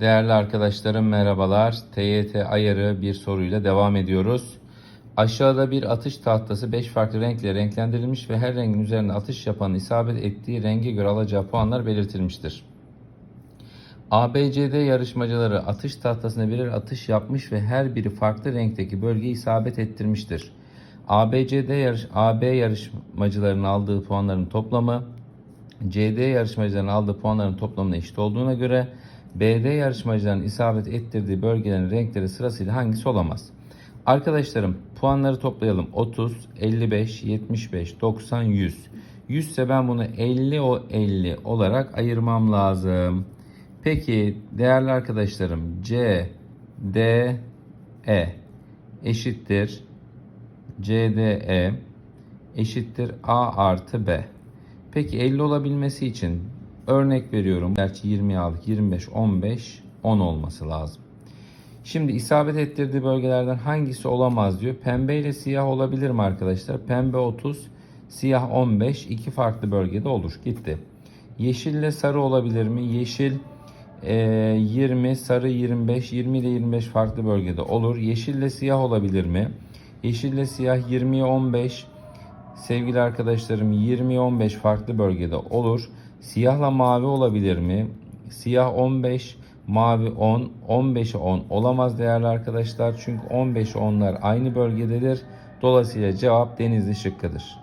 Değerli arkadaşlarım merhabalar. TYT ayarı bir soruyla devam ediyoruz. Aşağıda bir atış tahtası 5 farklı renkle renklendirilmiş ve her rengin üzerinde atış yapanın isabet ettiği renge göre alacağı puanlar belirtilmiştir. ABCD yarışmacıları atış tahtasına birer atış yapmış ve her biri farklı renkteki bölgeyi isabet ettirmiştir. ABCD yarış AB yarışmacılarının aldığı puanların toplamı CD yarışmacıların aldığı puanların toplamına eşit olduğuna göre BD yarışmacıların isabet ettirdiği bölgelerin renkleri sırasıyla hangisi olamaz? Arkadaşlarım puanları toplayalım. 30, 55, 75, 90, 100. 100 ise ben bunu 50 o 50 olarak ayırmam lazım. Peki değerli arkadaşlarım C, D, E eşittir CDE eşittir A artı B. Peki 50 olabilmesi için örnek veriyorum. Gerçi 20 aldık. 25, 15, 10 olması lazım. Şimdi isabet ettirdiği bölgelerden hangisi olamaz diyor. Pembe ile siyah olabilir mi arkadaşlar? Pembe 30, siyah 15. iki farklı bölgede olur. Gitti. Yeşil ile sarı olabilir mi? Yeşil e, 20, sarı 25, 20 ile 25 farklı bölgede olur. Yeşil ile siyah olabilir mi? Yeşil ile siyah 20'ye 15, Sevgili arkadaşlarım 20-15 farklı bölgede olur. Siyahla mavi olabilir mi? Siyah 15, mavi 10, 15'e 10 olamaz değerli arkadaşlar. Çünkü 15 10'lar aynı bölgededir. Dolayısıyla cevap denizli şıkkıdır.